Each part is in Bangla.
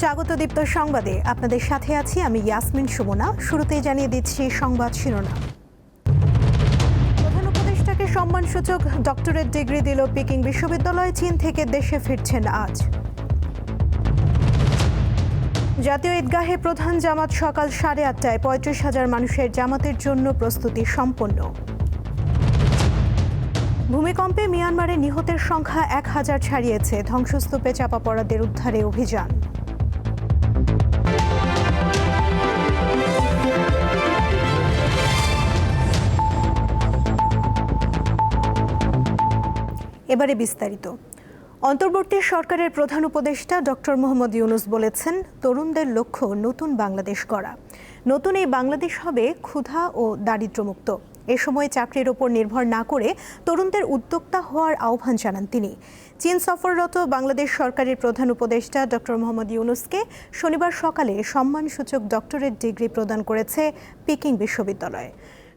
স্বাগত দীপ্ত সংবাদে। আপনাদের সাথে আছি আমি ইয়াসমিন সুমনা। শুরুতেই জানিয়ে দিচ্ছি সংবাদ শিরোনাম। প্রধান উপদেষ্টাকে সম্মানসূচক ডক্টরেট ডিগ্রি দিল পিকিং বিশ্ববিদ্যালয়। চীন থেকে দেশে ফিরছেন আজ। জাতীয় ঈদগাহে প্রধান জামাত সকাল সাড়ে আটটায় পঁয়ত্রিশ হাজার মানুষের জামাতের জন্য প্রস্তুতি সম্পন্ন। ভূমিকম্পে মিয়ানমারে নিহতের সংখ্যা এক হাজার ছাড়িয়েছে। ধ্বংসস্তূপে চাপা পড়াদের উদ্ধারে অভিযান। এবারে বিস্তারিত। অন্তর্বর্তী সরকারের প্রধান উপদেষ্টা ডক্টর মোহাম্মদ ইউনুস বলেছেন, তরুণদের লক্ষ্য নতুন বাংলাদেশ গড়া। নতুন এই বাংলাদেশ হবে ক্ষুধা ও দারিদ্র্যমুক্ত। এ সময় চাকরির ওপর নির্ভর না করে তরুণদের উদ্যোক্তা হওয়ার আহ্বান জানান তিনি। চীন সফররত বাংলাদেশ সরকারের প্রধান উপদেষ্টা ডক্টর মোহাম্মদ ইউনুসকে শনিবার সকালে সম্মানসূচক ডক্টরেট ডিগ্রি প্রদান করেছে পিকিং বিশ্ববিদ্যালয়।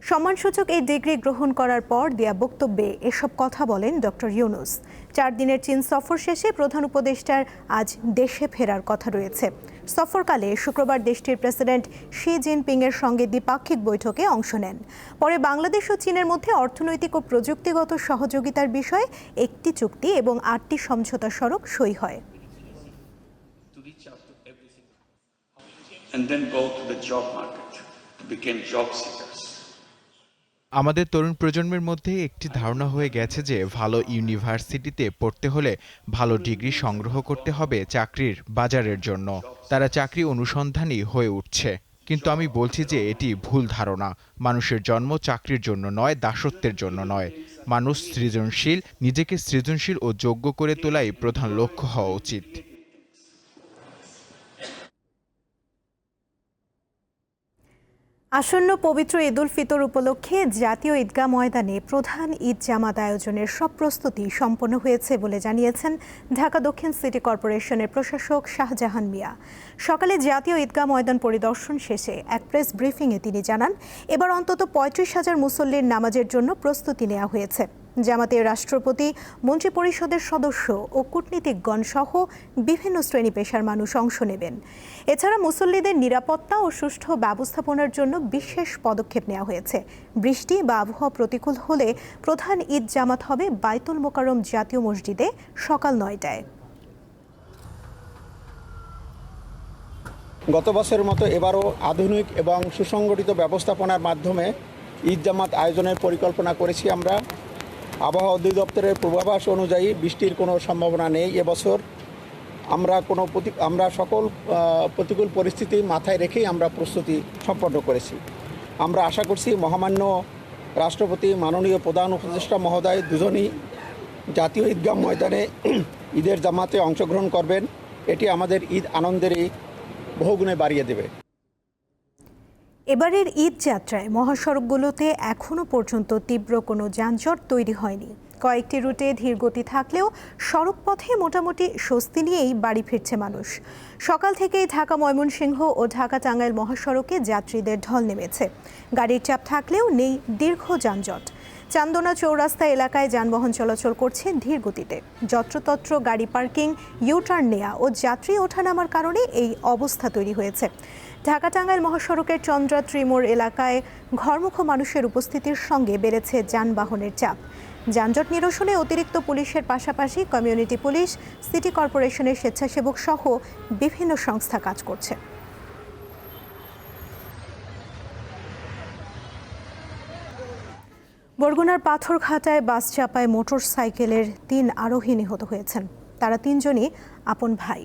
সম্মানসূচক এই ডিগ্রি গ্রহণ করার পর দেয়া বক্তব্যে এসব কথা বলেন ডক্টর ইউনুস। চার দিনের চীন সফর শেষে প্রধান উপদেষ্টার আজ দেশে ফেরার কথা রয়েছে। সফরকালে শুক্রবার দেশটির প্রেসিডেন্ট শি জিনপিং এর সঙ্গে দ্বিপাক্ষিক বৈঠকে অংশ নেন। পরে বাংলাদেশ ও চীনের মধ্যে অর্থনৈতিক ও প্রযুক্তিগত সহযোগিতার বিষয়ে একটি চুক্তি এবং আটটি সমঝোতা স্মারক সই হয়। And then go to the job market to become job seekers. আমাদের তরুণ প্রজন্মের মধ্যে একটি ধারণা হয়ে গেছে যে ভালো ইউনিভার্সিটিতে পড়তে হলে ভালো ডিগ্রি সংগ্রহ করতে হবে চাকরির বাজারের জন্য। তারা চাকরি অনুসন্ধানী হয়ে উঠছে। কিন্তু আমি বলছি যে এটি ভুল ধারণা। মানুষের জন্ম চাকরির জন্য নয়, দাসত্বের জন্য নয়। মানুষ সৃজনশীল, নিজেকে সৃজনশীল ও যোগ্য করে তোলাই প্রধান লক্ষ্য হওয়া উচিত। আসন্ন পবিত্র ঈদুল ফিতর উপলক্ষে জাতীয় ঈদগাহ ময়দানে প্রধান ঈদ জামাত আয়োজনের সব প্রস্তুতি সম্পন্ন হয়েছে বলে জানিয়েছেন ঢাকা দক্ষিণ সিটি কর্পোরেশনের প্রশাসক শাহজাহান মিয়া। সকালে জাতীয় ঈদগাহ ময়দান পরিদর্শন শেষে এক প্রেস ব্রিফিংয়ে তিনি জানান, এবার অন্তত পঁয়ত্রিশ হাজার মুসল্লির নামাজের জন্য প্রস্তুতি নেওয়া হয়েছে। জামাতের রাষ্ট্রপতি, মন্ত্রিপরিষদের সদস্য ও কূটনীতিকগণ সহ বিভিন্ন শ্রেণি পেশার মানুষ অংশ নেবেন। এছাড়া মুসল্লিদের নিরাপত্তা ও সুষ্ঠু ব্যবস্থাপনার জন্য বিশেষ পদক্ষেপ নেওয়া হয়েছে। বৃষ্টি বা আবহাওয়া প্রতিকূল হলে প্রধান ঈদ জামাত হবে বাইতুল মোকারম জাতীয় মসজিদে সকাল নয়টায়। গত বছরের মতো এবারও আধুনিক এবং সুসংগঠিত ব্যবস্থাপনার মাধ্যমে ঈদ জামাত আয়োজনের পরিকল্পনা করেছি আমরা। আবহাওয়া অধিদপ্তরের পূর্বাভাস অনুযায়ী বৃষ্টির কোনো সম্ভাবনা নেই এবছর। আমরা কোনো প্রতি- আমরা সকল প্রতিকূল পরিস্থিতি মাথায় রেখেই আমরা প্রস্তুতি সম্পন্ন করেছি। আমরা আশা করছি মহামান্য রাষ্ট্রপতি, মাননীয় প্রধান উপদেষ্টা মহোদয় দুজনই জাতীয় ঈদগাহ ময়দানে ঈদের জামাতে অংশগ্রহণ করবেন। এটি আমাদের ঈদ আনন্দেরই বহুগুণে বাড়িয়ে দেবে। এবারের ঈদ যাত্রায় মহাসড়কগুলোতে এখনও পর্যন্ত তীব্র কোনো যানজট তৈরি হয়নি। কয়েকটি রুটে ধীর গতি থাকলেও সড়ক পথে মোটামুটি স্বস্তি নিয়েই বাড়ি ফিরছে মানুষ। সকাল থেকেই ঢাকা, ময়মনসিংহ ও ঢাকা টাঙ্গাইল মহাসড়কে যাত্রীদের ঢল নেমেছে। গাড়ির চাপ থাকলেও নেই দীর্ঘ যানজট। চান্দনা চৌরাস্তা এলাকায় যানবাহন চলাচল করছে ধীর গতিতে। যত্রতত্র গাড়ি পার্কিং, ইউটার্ন নেয়া ও যাত্রী ওঠানামার কারণে এই অবস্থা তৈরি হয়েছে। ঢাকা টাঙ্গাইল মহাসড়কের চন্দ্রা ত্রিমোর এলাকায় ঘরমুখ মানুষের উপস্থিতির সঙ্গে বেড়েছে যানবাহনের চাপ। যানজট নিরসনে অতিরিক্ত পুলিশের পাশাপাশি কমিউনিটি পুলিশ, সিটি কর্পোরেশনের স্বেচ্ছাসেবক সহ বিভিন্ন সংস্থা কাজ করছে। বরগুনার পাথরঘাটায় বাস চাপায় মোটর সাইকেলের তিন আরোহী নিহত হয়েছেন। তারা তিনজনই আপন ভাই।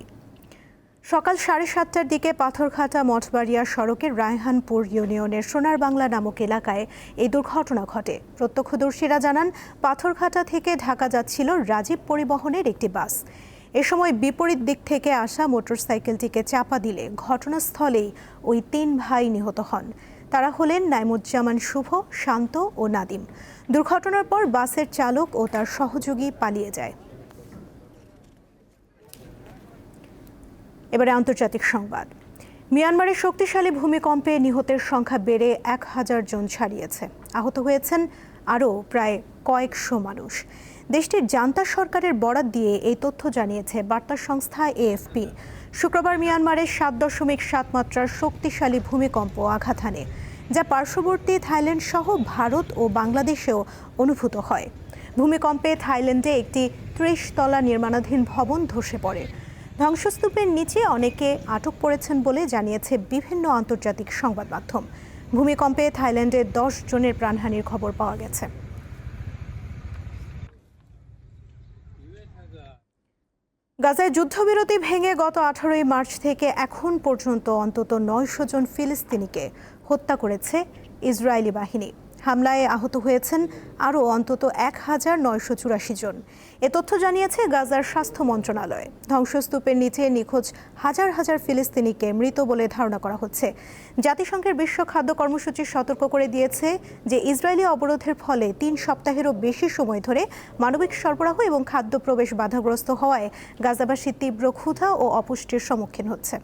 সকাল সাড়ে সাতটার দিকে পাথরঘাটা মঠবাড়িয়া সড়কের রায়হানপুর ইউনিয়নের সোনার বাংলা নামক এলাকায় এই দুর্ঘটনা ঘটে। প্রত্যক্ষদর্শীরা জানান, পাথরঘাটা থেকে ঢাকা যাচ্ছিল রাজীব পরিবহনের একটি বাস। এ সময় বিপরীত দিক থেকে আসা মোটরসাইকেলটিকে চাপা দিলে ঘটনাস্থলেই ওই তিন ভাই নিহত হন। তারা হলেন নাইমুজ্জামান শুভ, শান্ত ও নাদিম। দুর্ঘটনার পর বাসের চালক ও তার সহযোগী পালিয়ে যায়। এবারে আন্তর্জাতিক সংবাদ। মিয়ানমারের শক্তিশালী ভূমিকম্পে নিহতের সংখ্যা বেড়ে এক হাজার জন ছাড়িয়েছে। আহত হয়েছেন আরও প্রায় কয়েকশো মানুষ। দেশটির জান্তা সরকারের বরাত দিয়ে এই তথ্য জানিয়েছে বার্তা সংস্থা এএফপি। শুক্রবার মিয়ানমারের সাত দশমিক সাত মাত্রার শক্তিশালী ভূমিকম্প আঘাত হানে, যা পার্শ্ববর্তী থাইল্যান্ড সহ ভারত ও বাংলাদেশেও অনুভূত হয়। ভূমিকম্পে থাইল্যান্ডে একটি ত্রিশ তলা নির্মাণাধীন ভবন ধসে পড়ে। ধ্বংসস্তূপের নিচে অনেকে আটক পড়েছেন বলে জানিয়েছে বিভিন্ন আন্তর্জাতিক সংবাদ মাধ্যম। ভূমিকম্পে থাইল্যান্ডে দশ জনের প্রাণহানির খবর পাওয়া গেছে। গাজায় যুদ্ধবিরতি ভেঙে গত আঠারোই মার্চ থেকে এখন পর্যন্ত অন্তত নয়শো জন ফিলিস্তিনিকে হত্যা করেছে ইসরায়েলি বাহিনী। হামলায় আহত হয়েছেন আরও অন্তত এক হাজার নয়শো চুরাশি জন। এ তথ্য জানিয়েছে গাজার স্বাস্থ্য মন্ত্রণালয়। ধ্বংসস্তূপের নিচে নিখোঁজ হাজার হাজার ফিলিস্তিনিকে মৃত বলে ধারণা করা হচ্ছে। জাতিসংঘের বিশ্ব খাদ্য কর্মসূচি সতর্ক করে দিয়েছে যে ইসরায়েলি অবরোধের ফলে তিন সপ্তাহেরও বেশি সময় ধরে মানবিক সরবরাহ এবং খাদ্য প্রবেশ বাধাগ্রস্ত হওয়ায় গাজাবাসী তীব্র ক্ষুধা ও অপুষ্টির সম্মুখীন হচ্ছে।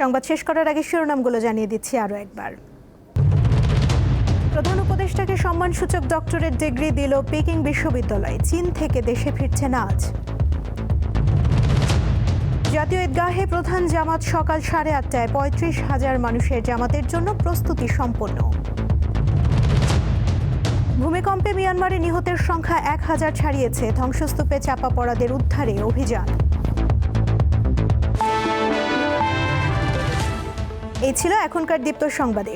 সংবাদ শেষ করার আগে শিরোনামগুলো জানিয়ে দিচ্ছি আরও একবার। প্রধান উপদেষ্টাকে সম্মানসূচক ডক্টরেট ডিগ্রি দিল পেকিং বিশ্ববিদ্যালয়। চীন থেকে দেশে ফিরছেন আজ। জাতীয় ঈদগাহে প্রধান জামাত সকাল সাড়ে আটটায় পঁয়ত্রিশ হাজার মানুষের জামাতের জন্য প্রস্তুতি সম্পন্ন। ভূমিকম্পে মিয়ানমারে নিহতের সংখ্যা এক হাজার ছাড়িয়েছে। ধ্বংসস্তূপে চাপা পড়াদের উদ্ধারে অভিযান। এই ছিল এখনকার দীপ্ত সংবাদে।